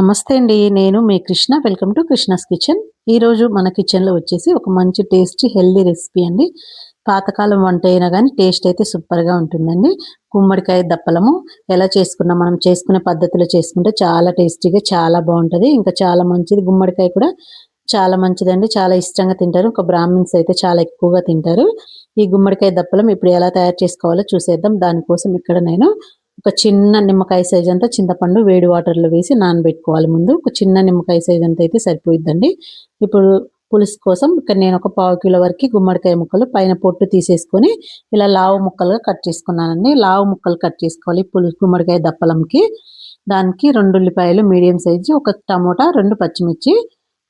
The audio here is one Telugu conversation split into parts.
నమస్తే అండి. నేను మీ Krishna. Welcome to Krishna's kitchen. ఈరోజు మన కిచెన్లో వచ్చేసి ఒక మంచి టేస్టీ హెల్దీ రెసిపీ అండి. పాతకాలం వంట అయినా కానీ టేస్ట్ అయితే సూపర్గా ఉంటుందండి. గుమ్మడికాయ దప్పలము ఎలా చేసుకున్నా మనం చేసుకునే పద్ధతిలో చేసుకుంటే చాలా టేస్టీగా చాలా బాగుంటుంది. ఇంకా చాలా మంచిది. గుమ్మడికాయ కూడా చాలా మంచిదండి. చాలా ఇష్టంగా తింటారు. ఒక బ్రాహ్మిన్స్ అయితే చాలా ఎక్కువగా తింటారు. ఈ గుమ్మడికాయ దప్పలం ఇప్పుడు ఎలా తయారు చేసుకోవాలో చూసేద్దాం. దానికోసం ఇక్కడ నేను ఒక చిన్న నిమ్మకాయ సైజ్ అంతా చింతపండు వేడి వాటర్లో వేసి నానబెట్టుకోవాలి ముందు. ఒక చిన్న నిమ్మకాయ సైజ్ అంతా అయితే సరిపోయిద్దండి. ఇప్పుడు పులుసు కోసం ఇక్కడ నేను ఒక పావు కిలో వరకు గుమ్మడికాయ ముక్కలు పైన పొట్టు తీసేసుకొని ఇలా లావు ముక్కలుగా కట్ చేసుకున్నానండి. లావు ముక్కలు కట్ చేసుకోవాలి పులుసు గుమ్మడికాయ దప్పలంకి. దానికి రెండు ఉల్లిపాయలు మీడియం సైజు ఒక టమోటా రెండు పచ్చిమిర్చి.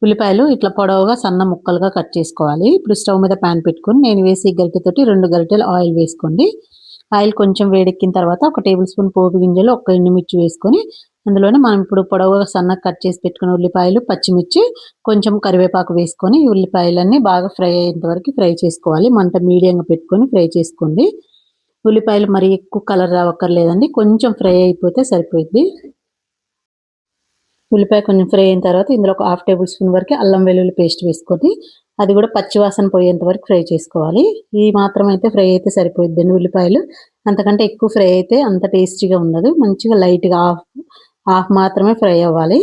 ఉల్లిపాయలు ఇట్లా పొడవుగా సన్న ముక్కలుగా కట్ చేసుకోవాలి. ఇప్పుడు స్టవ్ మీద ప్యాన్ పెట్టుకొని నేను వేసి గరిటెతోటి రెండు గరిటెలు ఆయిల్ వేసుకోండి. ఆయిల్ కొంచెం వేడెక్కిన తర్వాత ఒక టేబుల్ స్పూన్ పోపు గింజలు ఒక ఎండుమిర్చి వేసుకొని అందులోనే మనం ఇప్పుడు పొడవుగా సన్నగా కట్ చేసి పెట్టుకున్న ఉల్లిపాయలు పచ్చిమిర్చి కొంచెం కరివేపాకు వేసుకొని ఉల్లిపాయలన్నీ బాగా ఫ్రై అయ్యేంత వరకు ఫ్రై చేసుకోవాలి. మంట మీడియంగా పెట్టుకొని ఫ్రై చేసుకోండి. ఉల్లిపాయలు మరి ఎక్కువ కలర్ రావక్కర్లేదండి. కొంచెం ఫ్రై అయిపోతే సరిపోయింది ఉల్లిపాయ కొంచెం ఫ్రై అయిన తర్వాత ఇందులో ఒక హాఫ్ టేబుల్ స్పూన్ వరకు అల్లం వెల్లుల్లి పేస్ట్ వేసుకొని అది కూడా పచ్చివాసన పోయేంత వరకు ఫ్రై చేసుకోవాలి. ఈ మాత్రం అయితే ఫ్రై అయితే సరిపోయిద్దండి ఉల్లిపాయలు. అంతకంటే ఎక్కువ ఫ్రై అయితే అంత టేస్టీగా ఉండదు. మంచిగా లైట్గా హాఫ్ హాఫ్ మాత్రమే ఫ్రై అవ్వాలి.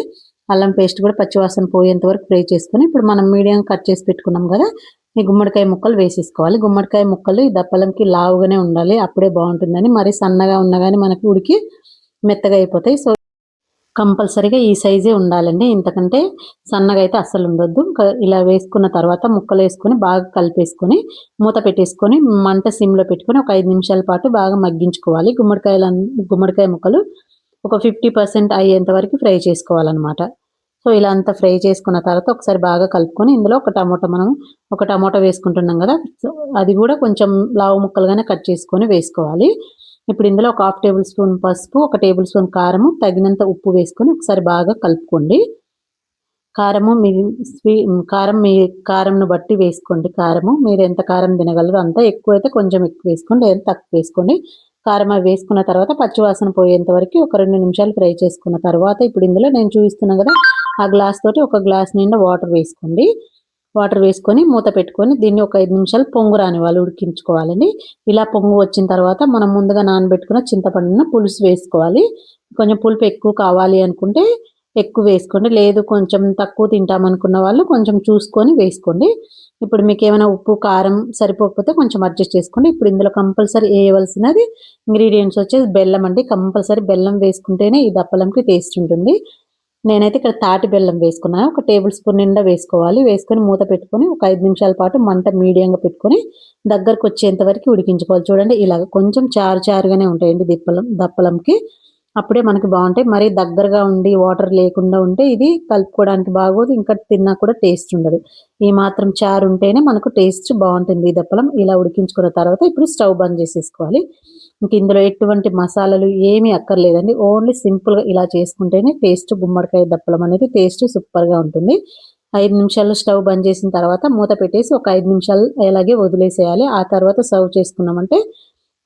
అల్లం పేస్ట్ కూడా పచ్చివాసన పోయేంత వరకు ఫ్రై చేసుకొని ఇప్పుడు మనం మీడియం కట్ చేసి పెట్టుకున్నాం కదా ఈ గుమ్మడికాయ ముక్కలు వేసేసుకోవాలి. గుమ్మడికాయ ముక్కలు ఈ దప్పలంకి లావుగానే ఉండాలి. అప్పుడే బాగుంటుందని. మరి సన్నగా ఉన్నా కానీ మనకి ఉడికి మెత్తగా అయిపోతాయి. సో కంపల్సరీగా ఈ సైజే ఉండాలండి. ఇంతకంటే సన్నగా అయితే అస్సలు ఉండొద్దు. ఇలా వేసుకున్న తర్వాత ముక్కలు వేసుకొని బాగా కలిపేసుకొని మూత పెట్టేసుకొని మంట సిమ్లో పెట్టుకొని ఒక ఐదు నిమిషాల పాటు బాగా మగ్గించుకోవాలి. గుమ్మడికాయల గుమ్మడికాయ ముక్కలు ఒక ఫిఫ్టీ పర్సెంట్ అయ్యేంత వరకు ఫ్రై చేసుకోవాలన్నమాట. సో ఇలా అంతా ఫ్రై చేసుకున్న తర్వాత ఒకసారి బాగా కలుపుకొని ఇందులో ఒక టమాటో మనం ఒక టమాటో వేసుకుంటున్నాం కదా అది కూడా కొంచెం లావు ముక్కలుగానే కట్ చేసుకొని వేసుకోవాలి. ఇప్పుడు ఇందులో ఒక హాఫ్ టేబుల్ స్పూన్ పసుపు ఒక టేబుల్ స్పూన్ కారము తగినంత ఉప్పు వేసుకొని ఒకసారి బాగా కలుపుకోండి. కారము మీ స్వీ కారం మీ కారంను బట్టి వేసుకోండి. కారము మీరు ఎంత కారం తినగలరు అంత ఎక్కువ అయితే కొంచెం ఎక్కువ వేసుకోండి లేదా తక్కువ వేసుకోండి. కారం అవి వేసుకున్న తర్వాత పచ్చివాసన పోయేంత వరకు ఒక రెండు నిమిషాలు ఫ్రై చేసుకున్న తర్వాత ఇప్పుడు ఇందులో నేను చూపిస్తున్నాను కదా ఆ గ్లాస్ తోటి ఒక గ్లాస్ నిండా వాటర్ వేసుకోండి. వాటర్ వేసుకొని మూత పెట్టుకొని దీన్ని ఒక ఐదు నిమిషాలు పొంగు రాని వాళ్ళు ఉడికించుకోవాలని ఇలా పొంగు వచ్చిన తర్వాత మనం ముందుగా నానబెట్టుకున్న చింతపండున పులుసు వేసుకోవాలి. కొంచెం పులుపు ఎక్కువ కావాలి అనుకుంటే ఎక్కువ వేసుకోండి. లేదు కొంచెం తక్కువ తింటామనుకున్న వాళ్ళు కొంచెం చూసుకొని వేసుకోండి. ఇప్పుడు మీకు ఏమైనా ఉప్పు కారం సరిపోకపోతే కొంచెం అడ్జస్ట్ చేసుకోండి. ఇప్పుడు ఇందులో కంపల్సరీ వేయవలసినది ఇంగ్రీడియంట్స్ వచ్చేసి బెల్లం అండి. కంపల్సరీ బెల్లం వేసుకుంటేనే ఈ దప్పలంకి టేస్ట్ ఉంటుంది. నేనైతే ఇక్కడ తాటి బెల్లం వేసుకున్నాను ఒక టేబుల్ స్పూన్ నిండా వేసుకోవాలి. వేసుకొని మూత పెట్టుకొని ఒక ఐదు నిమిషాల పాటు మంట మీడియంగా పెట్టుకొని దగ్గరకు వచ్చేంత వరకు ఉడికించుకోవాలి. చూడండి ఇలాగ కొంచెం చారు చారుగానే ఉంటాయండి దిప్పలం దప్పలంకి. అప్పుడే మనకి బాగుంటాయి. మరీ దగ్గరగా ఉండి వాటర్ లేకుండా ఉంటే ఇది కలుపుకోవడానికి బాగోదు. ఇంకా తిన్నా కూడా టేస్ట్ ఉండదు. ఈ మాత్రం చారు ఉంటేనే మనకు టేస్ట్ బాగుంటుంది ఈ దప్పలం. ఇలా ఉడికించుకున్న తర్వాత ఇప్పుడు స్టవ్ బంద్ చేసేసుకోవాలి. ఇంక ఇందులో ఎటువంటి మసాలాలు ఏమీ అక్కర్లేదండి. ఓన్లీ సింపుల్గా ఇలా చేసుకుంటేనే టేస్ట్ గుమ్మడికాయ దప్పలం అనేది టేస్ట్ సూపర్గా ఉంటుంది. ఐదు నిమిషాలు స్టవ్ బంద్ చేసిన తర్వాత మూత పెట్టేసి ఒక ఐదు నిమిషాలు అలాగే వదిలేసేయాలి. ఆ తర్వాత సర్వ్ చేసుకున్నామంటే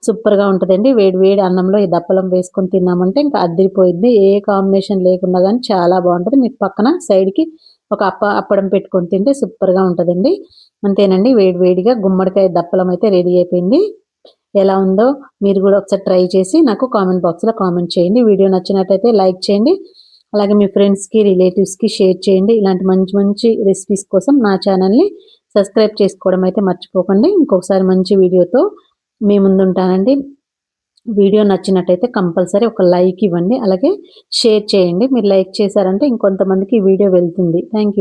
సూపర్గా ఉంటుందండి. వేడి వేడి అన్నంలో ఈ దప్పలం వేసుకొని తిన్నామంటే ఇంకా అద్దరిపోయింది ఏ కాంబినేషన్ లేకుండా కానీ చాలా బాగుంటుంది. మీకు పక్కన సైడ్కి ఒక అప్ప అప్పడం పెట్టుకొని తింటే సూపర్గా ఉంటుందండి. అంతేనండి. వేడి వేడిగా గుమ్మడికాయ దప్పలం అయితే రెడీ అయిపోయింది. ఎలా ఉందో మీరు కూడా ఒకసారి ట్రై చేసి నాకు కామెంట్ బాక్స్లో కామెంట్ చేయండి. వీడియో నచ్చినట్టయితే లైక్ చేయండి. అలాగే మీ ఫ్రెండ్స్కి రిలేటివ్స్కి షేర్ చేయండి. ఇలాంటి మంచి మంచి రెసిపీస్ కోసం నా ఛానల్ని సబ్స్క్రైబ్ చేసుకోవడం అయితే మర్చిపోకండి. ఇంకొకసారి మంచి వీడియోతో మీ ముందుంటానండి. వీడియో నచ్చినట్టయితే కంపల్సరీ ఒక లైక్ ఇవ్వండి. అలాగే షేర్ చేయండి. మీరు లైక్ చేశారంటే ఇంకొంతమందికి ఈ వీడియో వెళ్తుంది. థ్యాంక్